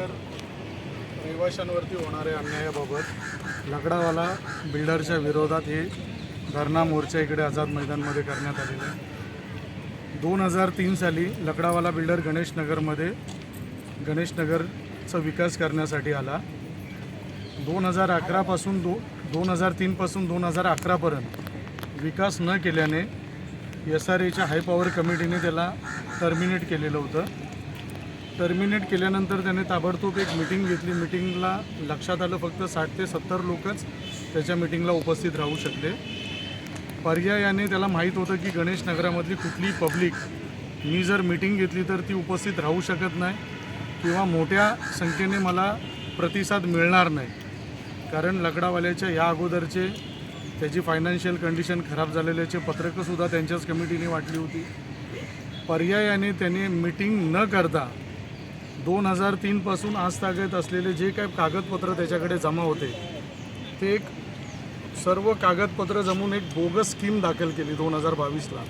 गणेश नगर रहिवाशांवरती होणाऱ्या अन्यायाबाबत लकडावाला बिल्डरच्या विरोधात हे धरणा मोर्चा इकडे आझाद मैदानमध्ये करण्यात आलेला आहे. दोन हजार तीन साली लकडावाला बिल्डर गणेश नगरमध्ये गणेश नगरचा विकास करण्यासाठी आला. दोन हजार अकरापासून दो दोन हजार तीनपासून दोन हजार अकरापर्यंत विकास न केल्याने एस आर एच्या हाय पॉवर कमिटीने त्याला टर्मिनेट केलेलं होतं. टर्मिनेट केल्यानंतर त्याने ताबडतोब एक मिटिंग घेतली. मिटिंगला लक्षात आलं फक्त साठ ते सत्तर लोकच त्याच्या मिटिंगला उपस्थित राहू शकले. पर्यायाने त्याला माहीत होतं की गणेश नगरामधली कुठली पब्लिक मी जर मिटिंग घेतली तर ती उपस्थित राहू शकत नाही किंवा मोठ्या संख्येने मला प्रतिसाद मिळणार नाही. कारण लकडावाल्याच्या या अगोदरचे त्याची फायनान्शियल कंडिशन खराब झालेल्याचे पत्रकंसुद्धा त्यांच्याच कमिटीने वाटली होती. पर्यायाने त्याने मिटिंग न करता दोन हजार तीनपासून आज तागत असलेले जे काही कागदपत्र त्याच्याकडे जमा होते ते एक सर्व कागदपत्र जमून एक बोगस स्कीम दाखल केली दोन हजार बावीसला.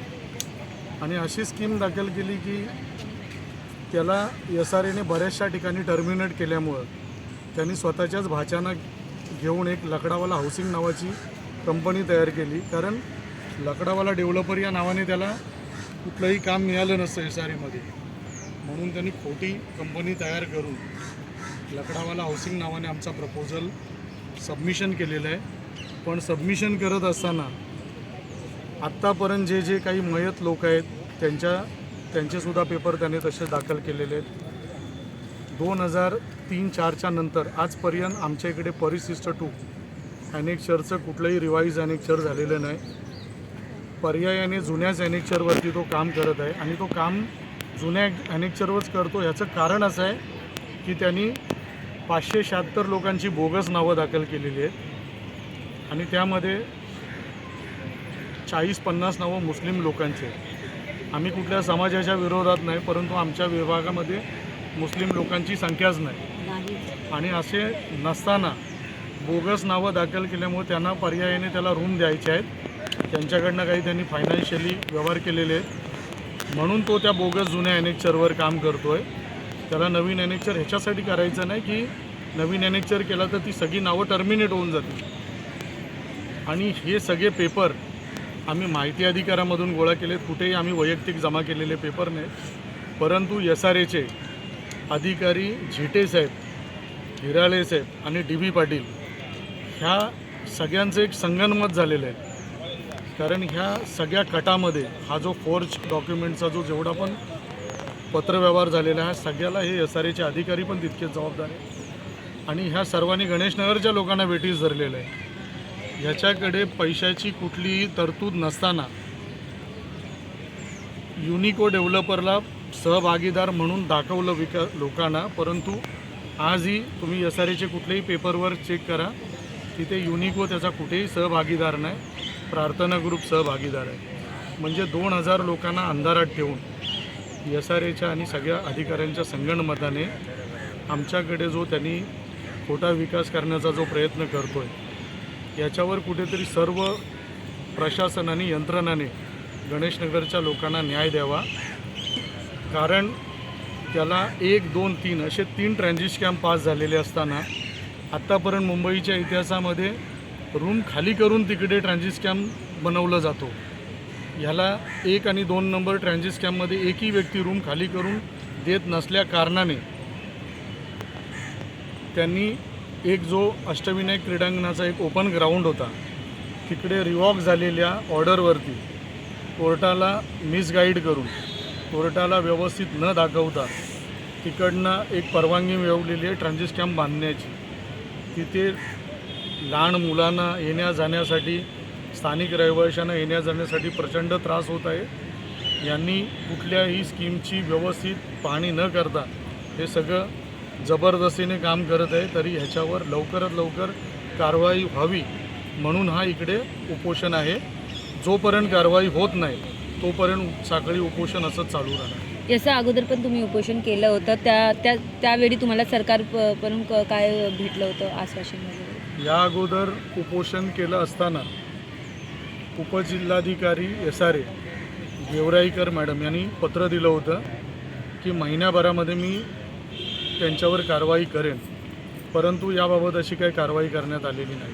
आणि अशी स्कीम दाखल केली की त्याला एस आर एने बऱ्याचशा ठिकाणी टर्मिनेट केल्यामुळं त्यांनी स्वतःच्याच भाच्यानं घेऊन एक लकडावाला हाऊसिंग नावाची कंपनी तयार केली. कारण लकडावाला डेव्हलपर या नावाने त्याला कुठलंही काम मिळालं नसतं एस आर एमध्ये म्हणून त्यांनी खोटी कंपनी तयार करून लकडावाला हाऊसिंग नावाने आमचा प्रपोजल सबमिशन केलेलं आहे. पण सबमिशन करत असताना आत्तापर्यंत जे जे काही मयत लोक आहेत त्यांच्या त्यांचेसुद्धा पेपर त्याने तसे दाखल केलेले आहेत. दोन हजार तीन चारच्या नंतर आजपर्यंत आमच्या इकडे परिशिष्ट टू ॲनेक्चरचं कुठलंही रिवाईज ॲनेक्चर झालेलं नाही. पर्यायाने जुन्याच ॲनेक्चरवरती तो काम करत आहे आणि तो काम जुन्या ॲनेक्चरवरच करतो. ह्याचं कारण असं आहे की त्यांनी पाचशे शहात्तर लोकांची बोगस नावं दाखल केलेली आहेत. आणि त्यामध्ये चाळीस पन्नास नावं मुस्लिम लोकांची आहेत. आम्ही कुठल्या समाजाच्या विरोधात नाही परंतु आमच्या विभागामध्ये मुस्लिम लोकांची संख्याच नाही. आणि असे नसताना बोगस नावं दाखल केल्यामुळे त्यांना पर्यायाने त्याला रूम द्यायचे आहेत. त्यांच्याकडनं काही त्यांनी फायनान्शियली व्यवहार केलेले आहेत. म्हणून तो त्या बोगस जुन्या ॲनेक्चरवर काम करतो आहे त्याला नवीन ॲनेक्चर ह्याच्यासाठी करायचं नाही की नवीन ॲनेक्चर केला तर ती सगळी नावं टर्मिनेट होऊन जातील. आणि हे सगळे पेपर आम्ही माहिती अधिकारामधून गोळा केलेत. कुठेही आम्ही वैयक्तिक जमा केलेले पेपर नाहीत. परंतु एस आर एचे अधिकारी झिटे साहेब हिराळे साहेब आणि डी बी पाटील ह्या सगळ्यांचं एक संगनमत झालेलं आहे. कारण ह्या सगळ्या कटामध्ये हा जो फोर्ज डॉक्युमेंटचा जो जेवढा पण पत्रव्यवहार झालेला आहे सगळ्याला हे एस आर एचे अधिकारी पण तितकेच जबाबदार आहे आणि ह्या सर्वांनी गणेशनगरच्या लोकांना वेटीस धरलेलं आहे. ह्याच्याकडे पैशाची कुठलीही तरतूद नसताना युनिको डेव्हलपरला सहभागीदार म्हणून दाखवलं विका लोकांना परंतु आजही तुम्ही एस आर एचे कुठलेही पेपरवर चेक करा तिथे युनिको त्याचा कुठेही सहभागीदार नाही. प्रार्थना ग्रुप सहभागीदार आहे. म्हणजे दोन हजार लोकांना अंधारात ठेवून एस आर एच्या आणि सगळ्या अधिकाऱ्यांच्या संगणमताने आमच्याकडे जो त्यांनी खोटा विकास करण्याचा जो प्रयत्न करतो आहे याच्यावर कुठेतरी सर्व प्रशासन आणि यंत्रणाने गणेशनगरच्या लोकांना न्याय द्यावा. कारण त्याला एक दोन तीन असे तीन ट्रॅन्झिश कॅम्प पास झालेले असताना आत्तापर्यंत मुंबईच्या इतिहासामध्ये रूम खाली करून तिकडे ट्रान्झिट कॅम्प बनवला जातो. ह्याला एक आणि दोन नंबर ट्रान्झिट कॅम्पमध्ये एकही व्यक्ती रूम खाली करून देत नसल्या कारणाने त्यांनी एक जो अष्टविनायक क्रीडांगणाचा एक ओपन ग्राउंड होता तिकडे रिवॉक झालेल्या ऑर्डरवरती कोर्टाला मिसगाईड करून कोर्टाला व्यवस्थित न दाखवता तिकडनं एक परवानगी मिळवलेली आहे ट्रान्झिट कॅम्प बांधण्याची. तिथे लहान मुलांना येण्या जाण्यासाठी स्थानिक रहिवाशांना येण्या जाण्यासाठी प्रचंड त्रास होत आहे. यांनी कुठल्याही स्कीमची व्यवस्थित पाहणी न करता हे सगळं जबरदस्तीने काम करत आहे तरी ह्याच्यावर लवकरात लवकर कारवाई व्हावी म्हणून हा इकडे उपोषण आहे. जोपर्यंत कारवाई होत नाही तोपर्यंत साखळी उपोषण असंच चालू राहणार. याच्या अगोदर पण तुम्ही उपोषण केलं होतं त्या त्या त्यावेळी तुम्हाला सरकार प- क- काय भेटलं होतं आश्वासन वगैरे या अगोदर उपोषण केलं असताना उपजिल्हाधिकारी S R A Gevraikar madam यांनी पत्र दिलं होतं की महिन्याभरामध्ये मी त्यांच्यावर कारवाई करेन परंतु याबाबत अशी काही कारवाई करण्यात आलेली नाही.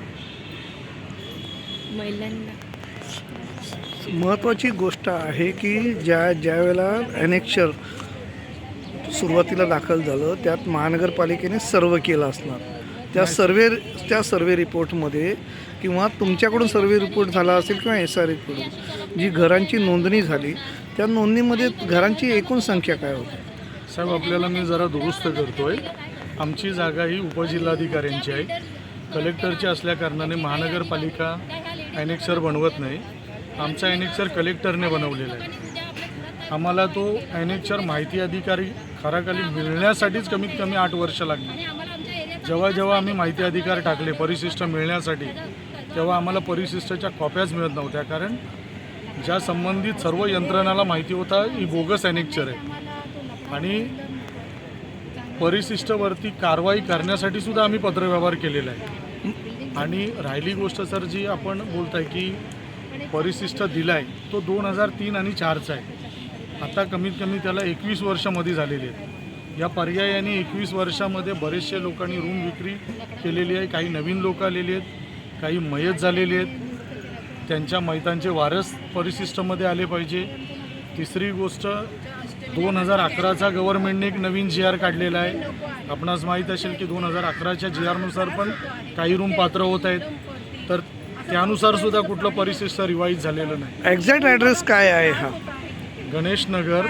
महिलांना. महत्त्वाची गोष्ट आहे की ज्या ज्या वेळेला अनेक्षर सुरुवातीला दाखल झालं त्यात महानगरपालिकेने सर्व केलं असणार. त्या सर्वे त्या सर्वे रिपोर्टमध्ये किंवा तुमच्याकडून सर्वे रिपोर्ट झाला असेल किंवा एस आरकडून जी घरांची नोंदणी झाली त्या नोंदणीमध्ये घरांची एकूण संख्या काय होती? साहेब आपल्याला मी जरा दुरुस्त करतोय. आमची जागा ही उपजिल्हाधिकाऱ्यांची आहे. कलेक्टरची असल्याकारणाने महानगरपालिका ॲनेक्सर बनवत नाही. आमचा ॲनेक्सर कलेक्टरने बनवलेला आहे. आम्हाला तो ॲनेक्सर माहिती अधिकारी खराखाली मिळण्यासाठीच कमीत कमी आठ वर्ष लागली जेव्हा जेव्हा आम्ही माहिती अधिकार टाकले परिशिष्ट मिळण्यासाठी तेव्हा आम्हाला परिशिष्टाच्या कॉप्याच मिळत नव्हत्या. कारण ज्या संबंधित सर्व यंत्रणाला माहिती होता ही बोगस ॲनेक्चर आहे. आणि परिशिष्टवरती कारवाई करण्यासाठी सुद्धा आम्ही पत्रव्यवहार केलेला आहे. आणि राहिली गोष्ट सर जी आपण बोलताय की परिशिष्ट दिलाय तो दोन हजार तीन आणि चारचा आहे. आता कमीत कमी त्याला एकवीस वर्षामध्ये झालेली आहेत. या पर्यायाने एकवीस वर्षामध्ये बरेचसे लोकांनी रूम विक्री केलेली आहे. काही नवीन लोक आलेली आहेत काही मयत झालेली आहेत. त्यांच्या मैतांचे वारस परिशिष्टामध्ये आले पाहिजे. तिसरी गोष्ट दोन हजार अकराचा गव्हर्नमेंटने एक नवीन जी आर काढलेला आहे. आपणास माहीत असेल की दोन हजार अकराच्या जी आरनुसार पण काही रूम पात्र होत आहेत. तर त्यानुसार सुद्धा कुठलं परिशिष्ट रिवाईज झालेलं नाही. एक्झॅक्ट ॲड्रेस काय आहे हा? Ganesh Nagar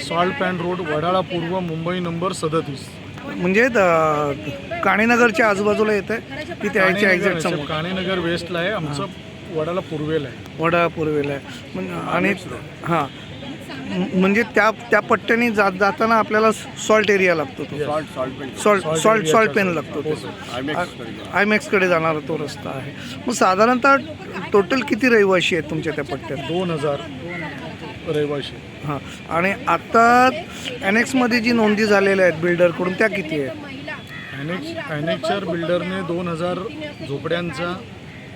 salt pan road Wadala पूर्व मुंबई नंबर सदतीस. म्हणजे द- काणीनगरच्या आजूबाजूला येतं आहे की त्याच्या एक्झॅक्ट समोर? काणेनगर वेस्टला आहे आमचं वडाळा पूर्वेला आहे. वडा पूर्वेला आहे. म्हणजे आणि हां. म- म्हणजे त्या त्या पट्ट्याने जात जाताना आपल्याला सॉल्ट एरिया लागतो तो. सॉल्ट सॉल्ट सॉल्ट पेन लागतो तो. आयमॅक्सकडे जाणारा तो रस्ता आहे. मग साधारणतः टोटल किती रहिवाशी आहेत तुमच्या त्या पट्ट्यात? दोन हजार. रहिवाशी. हां. आणि आत्ता ॲनेक्समध्ये जी नोंदी झालेल्या आहेत बिल्डरकडून त्या किती आहेत? अनेक अनेकचर बिल्डरने दोन हजार झोपड्यांचा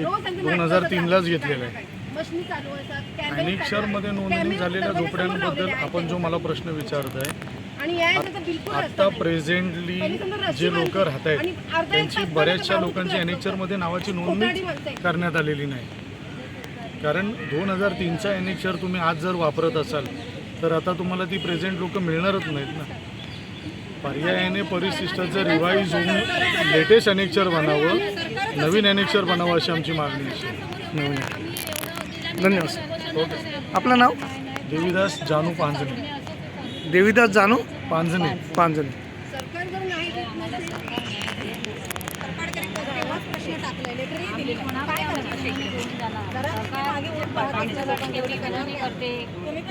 एक दोन हजार तीनलाच घेतलेला आहे. अनेकशरमध्ये नोंदणी झालेल्या झोपड्यांबद्दल आपण जो मला प्रश्न विचारत आहे आत्ता प्रेझेंटली जे लोक राहत आहेत त्यांची बऱ्याचशा लोकांची अनेकचरमध्ये नावाची नोंदणी करण्यात आलेली नाही. कारण दोन हजार तीनचा अनेकचर तुम्ही आज जर वापरत असाल तर आता तुम्हाला ती प्रेझेंट लोक मिळणारच नाहीत ना. पर्यायाने परिशिष्टाचं रिवाईज होऊन लेटेस्ट अनेकचर बनावं नवीन अनेकचर बनावं अशी आमची मागणी आहे. नवीन. धन्यवाद सर. ओके. आपलं नाव? देवीदास जानू पांजणे देवीदास जानू पांजणे पांजरे सरकार जर नाही देत नसेल सरकारकडे तेव्हाच प्रश्न टाकलेले तरी दिले नाही. काय करणार? जरा मागे वळून पाहा. तुम्ही